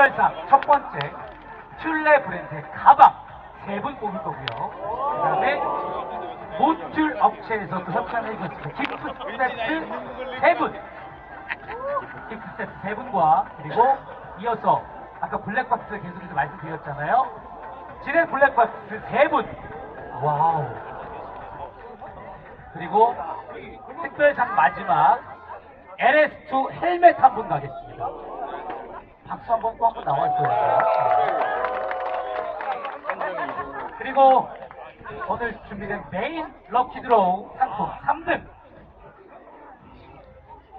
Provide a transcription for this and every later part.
특별상 첫 번째 튤레 브랜드의 가방 세 분 뽑을 거고요. 그 다음에 모듈 업체에서도 협찬을 해주셨습니다. 기프트 세트 세 분. 기프트 세트 세 분과 그리고 이어서 아까 블랙박스 계속해서 말씀드렸잖아요. 진행 블랙박스 세 분. 와우. 그리고 특별상 마지막 LS2 헬멧 한 분 가겠습니다. 박수 한번 뻥고 나왔어요. 그리고 오늘 준비된 메인 럭키 드로우 상품 3등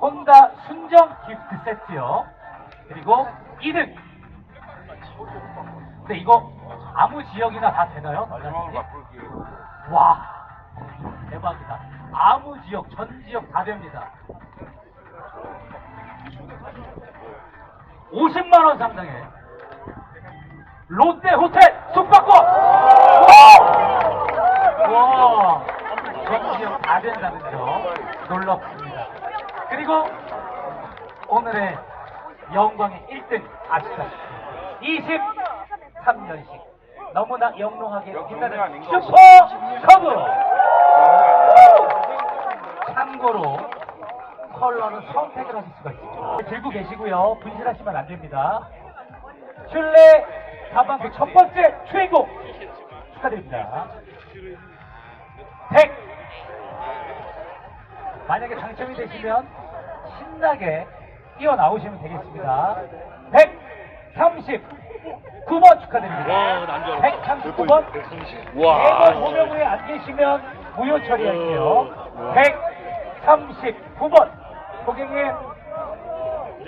혼다 순정 기프트 세트요. 그리고 2등. 근데 이거 아무 지역이나 다 되나요? 와 대박이다. 아무 지역 전 지역 다 됩니다. 50만 원 상당의 롯데 호텔 숙박권. 와, 전 지역 다 된다는 점 놀랍습니다. 그리고 오늘의 영광의 1등 아시다시피 23년식 너무나 영롱하게 빛나는 슈퍼 커브. 참고로 컬러는 선택을 하실 수가 있죠. 들고 계시고요. 분실하시면 안 됩니다. 슐레 가방 그첫 번째 주인공 축하드립니다. 100. 만약에 당첨이 되시면 신나게 뛰어나오시면 되겠습니다. 139번 축하드립니다. 와, 난줄 알았다. 139번. 와. 매번 호명 후에 안 계시면 무효 처리할게요. 139번. 고객님,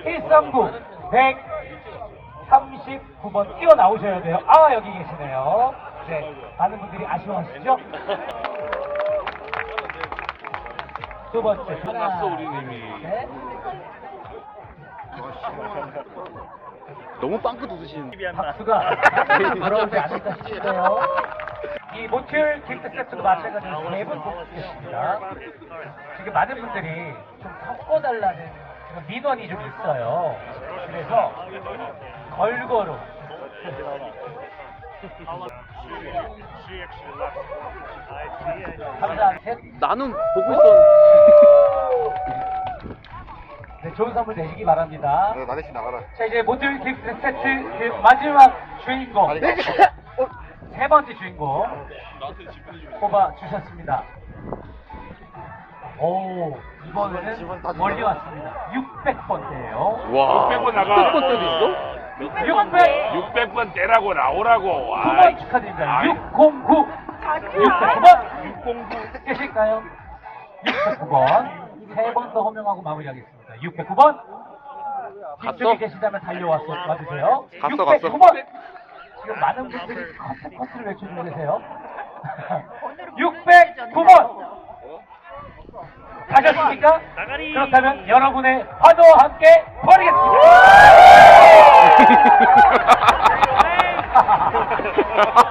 139, 139번 뛰어나오셔야 돼요. 아, 여기 계시네요. 네, 많은 분들이 아쉬워하시죠? 두 번째. 끝났어, 우리 님이. 네. 너무 빵긋 웃으시는. 박수가 돌아오지 않을까 싶은데요. 이 모틀 기프트 세트도 마찬가지로 세분 뽑겠습니다. 지금 많은 분들이 좀 섞어달라는 그런 민원이 좀 있어요. 그래서 걸거로 감사합니다. 셋. 나는 보고 있었는데. 네, 좋은 선물 되시기 바랍니다. 나 대신 나가라. 자 이제 모듈 기프트 세트 그 마지막 주인공 아니, 세 번째 주인공 뽑아 주셨습니다. 오 이번에는 멀리 왔습니다. 600번대예요. 와. 600번 나가. 600번째도 있어? 600 600번 떼라고 나오라고. 와. 9번 축하드립니다. 아이, 609 609번 609. 계실까요? 609번 세 번 더 호명하고 마무리하겠습니다. 609번 뒤쪽에 갔어? 계시다면 달려와서 와주세요. 갔어, 갔어. 609번 지금 많은 분들이 커트 커트를 외쳐주고 계세요. 609번 가셨습니까? 그렇다면 여러분의 환호와 함께 좋아.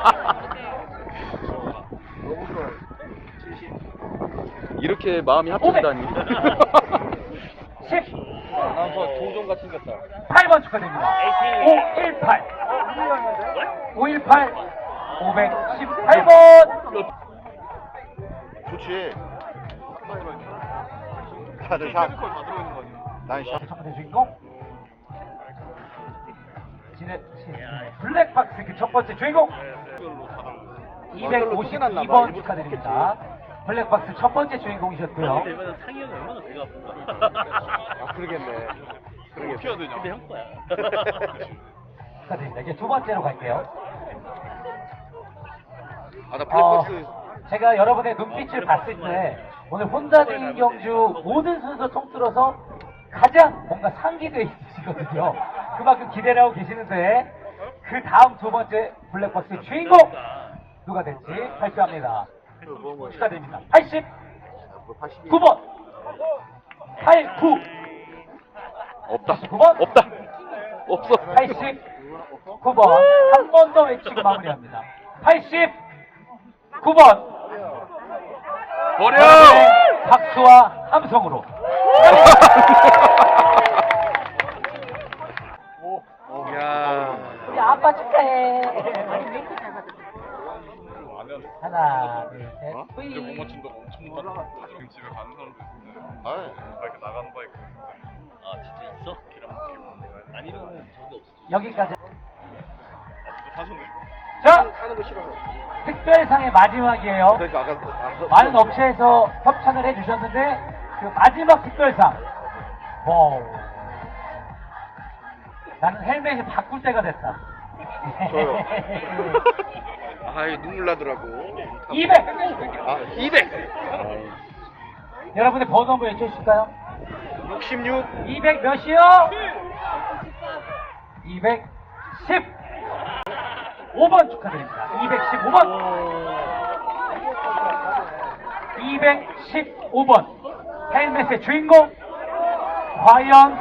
이렇게 마음이 합쳐지다니. 10 아나운서 조종같이 생겼다. 8번 축하드립니다. 518. 518. 518번. 좋지. 다들 샷. 난 샷. 첫 번째 주인공. 진해, 블랙박스 그 첫 번째 주인공. 252번 축하드립니다. 블랙박스 첫 번째 주인공이셨고요. 아, 그러겠네. 그러겠네. 근데 형 거야. 축하드립니다. 이제 두 번째로 갈게요. 아, 나 어, 블랙박스. 제가 여러분의 눈빛을 봤을 때 오늘 혼자 대인 경주 모든 순서 통틀어서 가장 뭔가 상기돼 있으시거든요. 그만큼 기대를 하고 계시는데 그 다음 두 번째 블랙박스 주인공 누가 될지 발표합니다. 축하드립니다. 89번 뭐 82. 89 없다. 9번 없다. 없어. 89번 한 번 더 외치고 마무리합니다. 89번 버려! 박수와 함성으로 야. 아, 축하해. 하나, 둘, 셋. 어? 뿌이. 지금 집에 가는 사람도 있는데 아, 이렇게 나가는 바이크 아 진짜 있어? 아니면은 저기 없어. 여기까지. 사셨네 자, 하는 거 싫어서. 특별상의 마지막이에요. 그러니까 아까 아까 많은 업체에서 협찬을 해주셨는데 그 마지막 특별상 와우 나는 헬멧이 바꿀 때가 됐다 저요. 아, 이거 눈물 나더라고. 200 아, 200. 여러분의 번호 한번 외쳐주실까요? 66. 200 몇이요? 210 5번 축하드립니다. 215번. 215번. 헬멧의 주인공. 과연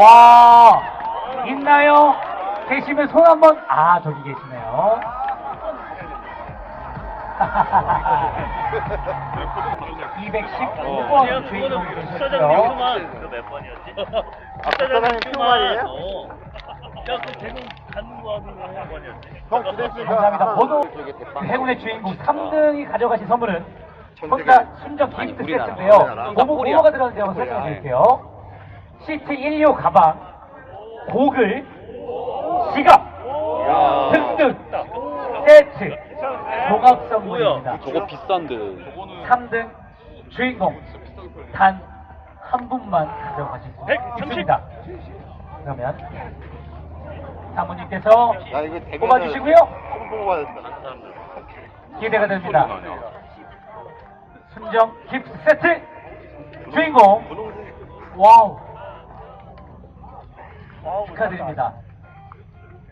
와 있나요? 계시면 손 한 번 아 저기 계시네요. 어, 215번 주인공이 계셨고요. 그몇 번이었지? 아, 사장님 표만이에요? 어. 야, 그 대문 가는 거? 형 부대했으니까. 감사합니다. 저기 대빵. 행운의 주인공 3등이 가져가신 선물은 전 세계. 순정 기프트. 세트인데요. 코리아. 뭐가 들어가는지 한번. 설명해 드릴게요. CT 16 가방, 고글, 지갑 야. 등등 세트 종합 선물입니다. 저거 비싼데. 3등 주인공 단 한 분만 가져가실 수 130. 있습니다. 그러면 사모님께서 야, 이거 대면은 뽑아주시고요. 손 뽑아야 된다. 기대가 됩니다. 순정 깁스 세트 주인공 와우 축하드립니다.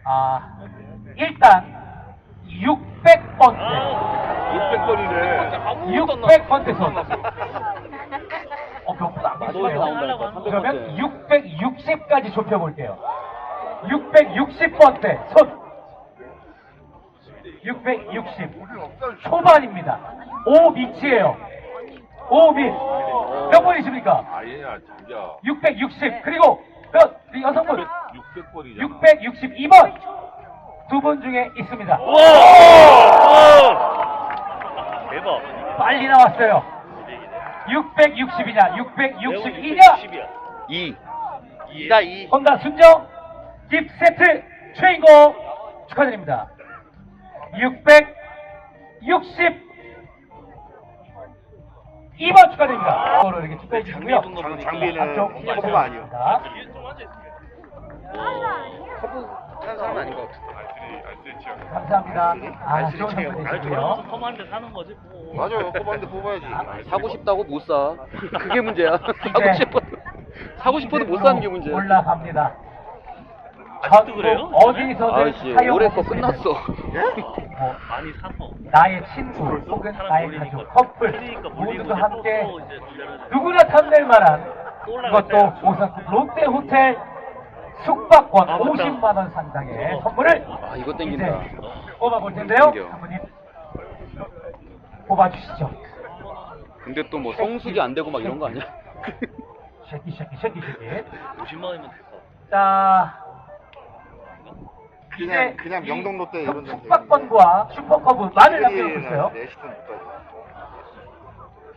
아 일단 600번째 600번이네. 600번째 손. 어, 몇분안 너희 나온다니까, 300 그러면 번째. 660까지 좁혀볼게요. 660번째 손. 660 초반입니다. 5 밑이에요. 5 밑. 몇 번이십니까? 아예야 자기야 660 그리고 몇 우리 여성분 600번이잖아 662번 두 분 중에 있습니다. 대박. 빨리 나왔어요. 660이냐 662냐 2. 2다 2. 혼다 순정 깁 세트 주인공 축하드립니다. 662번 축하드립니다. 이거를 이렇게 축하해 주시고요. 장, 장비는 커브가 아니요. 하는 사람 아닌 것 같아. 감사합니다. 아, 좋은. 선물 되시고요. 저러면서 컴한데 사는 거지, 뭐. 맞아, 뽑았는데 뽑아야지. 사고 싶다고 못 사. 그게 문제야. 사고 네. 싶어. 사고 싶어도 못 사는 게 문제야. 올라갑니다. 아직도 그래요? 어디서든 아이씨, 사용할 올해 수거 끝났어. 뭐, 많이 사서. 나의 친구 혹은 사람 나의 몰리니까. 가족, 커플 몰리고 모두가 이제 함께 또, 또 이제 문제를 누구나 탐낼 만한 또 올라갈 이것도 거야. 오사쿠 롯데 호텔 숙박권 아, 맞다. 50만 원 상당의 선물을 아, 이거 땡긴다. 이제 뽑아볼 텐데요. 땡겨. 사모님 뽑아주시죠. 근데 또 뭐 성수기 안 되고 막 이런 거 아니야? 쉐키 쉐키 쉐키 쉐키. 50만 원이면 됐어. 자 그냥 이제 그냥 이 명동 롯데 이런 데는 숙박권과 슈퍼컵은 많이 남겨놓고 있어요. 네 시간까지.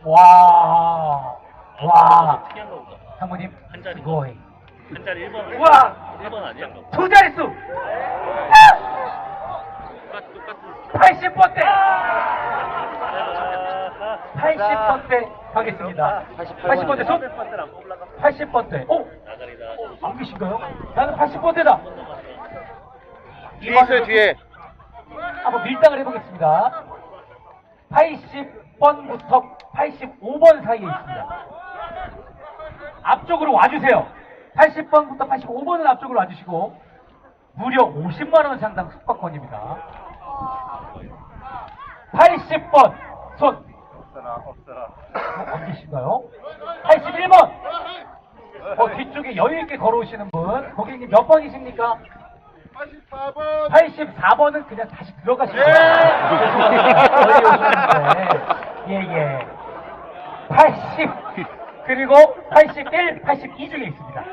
와, 와, 특이한 거 보다. 사모님 한 자리. 거의 한 자리 1번. 우와! 1번 아니야? 두 자릿수 똑같, 똑같은. 80번대 아, 80번대 가겠습니다 80번대 손 80번대 오 나가리다. 안 계신가요? 나는 80번대다 뒤에 있어요, 뒤에. 한번 밀당을 해보겠습니다. 80번부터 85번 사이에 있습니다. 앞쪽으로 와주세요. 80번부터 85번은 앞쪽으로 와주시고 무려 50만원 상당 숙박권입니다. 80번. 손. 안 계신가요? 81번. 어, 뒤쪽에 여유있게 걸어오시는 분. 고객님 몇 번이십니까? 84번. 84번은 그냥 다시 들어가시면 돼요. 예예. 80 그리고 81, 82 중에 있습니다.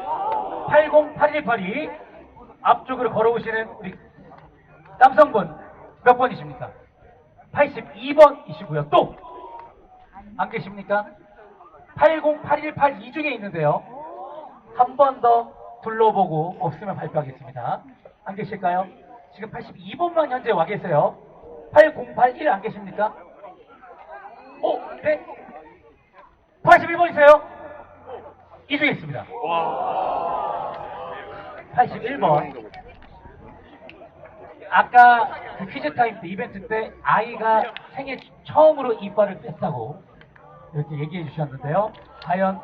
80, 81, 82 앞쪽으로 걸어오시는 우리 남성분 몇 번이십니까? 82번이시고요. 또 안 계십니까? 80818 중에 있는데요. 한 번 더 둘러보고 없으면 발표하겠습니다. 안 계실까요? 지금 82번만 현재 와 계세요. 8081 안 계십니까? 오, 네. 81번이세요? 이 중에 있습니다. 81번. 아까 그 퀴즈 타임 때 이벤트 때 아이가 생애 처음으로 이빨을 뺐다고 이렇게 얘기해 주셨는데요. 과연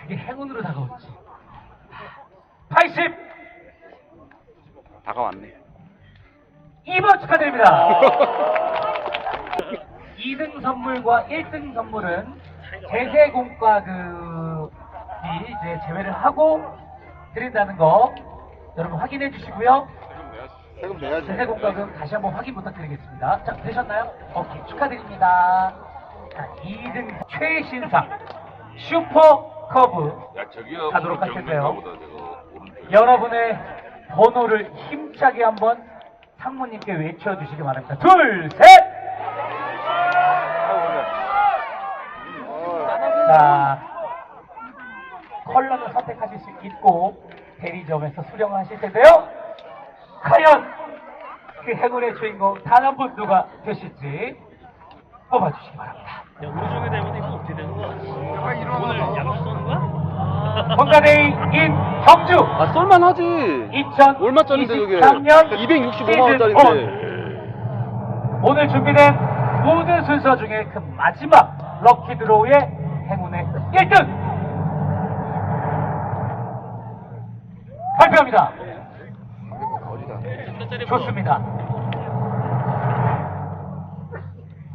그게 행운으로 다가올지. 80 다가왔네. 2번 축하드립니다. 2등 선물과 1등 선물은 제세공과금이 이제 제외를 하고 드린다는 거 여러분 확인해 주시고요. 세금 내야지. 제세공과금 다시 한번 확인 부탁드리겠습니다. 자, 되셨나요? 오케이, 축하드립니다. 자, 2등 최신상 슈퍼 커브 야 저기요 가도록 저거 오른쪽에. 여러분의 번호를 힘차게 한번 상무님께 외쳐주시기 바랍니다. 둘, 셋! 자, 컬러는 선택하실 수 있고 대리점에서 수령하실 텐데요. 과연 그 행운의 주인공 단 한 분 누가 되실지 뽑아주시기 바랍니다. 야, 우리 중에 되면 이거 어떻게 되는 거야? 오늘 양주 쏘는 거야? 건가데이 인 경주 아 쏠만하지 2023년 얼마 짜린데 그게 265만 원짜린데 오늘 준비된 모든 순서 중에 그 마지막 럭키 드로우의 행운의 1등 발표합니다. 좋습니다.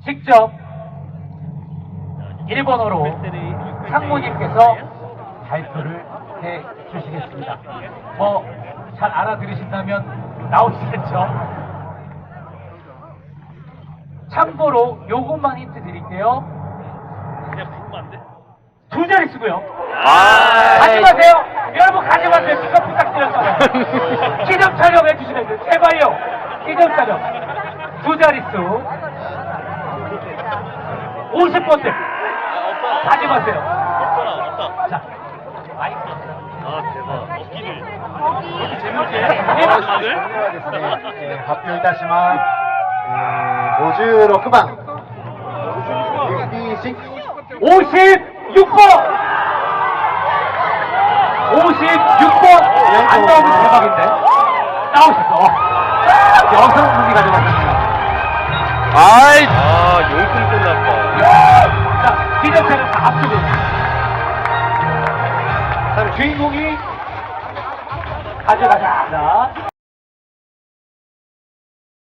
직접 1번으로 상무님께서 발표를 해 주시겠습니다. 뭐 잘 알아들으신다면 나오시겠죠? 참고로 요것만 힌트 드릴게요. 그냥 부르면 안 돼? 두 자릿수고요. 아 가지 마세요. 여러분 가지 마세요. 지금 부탁드렸잖아요. 기념 촬영 해주시면 돼요. 제발요. 기념 촬영. 두 자릿수. 50번째. 가지 마세요. 없어라, 없다. 자. 아, 대박. 없기를. 네. 재밌게. 아, 다들? 네,発表いたします。えー、56番。56 56번! 56번! 안 나오면 대박인데? 나오셨어. 여성분이 가져가셨네요. 아이 아 용품 끝났다 자, 기념차를 다 앞두고. 자, 주인공이 가져가셨습니다.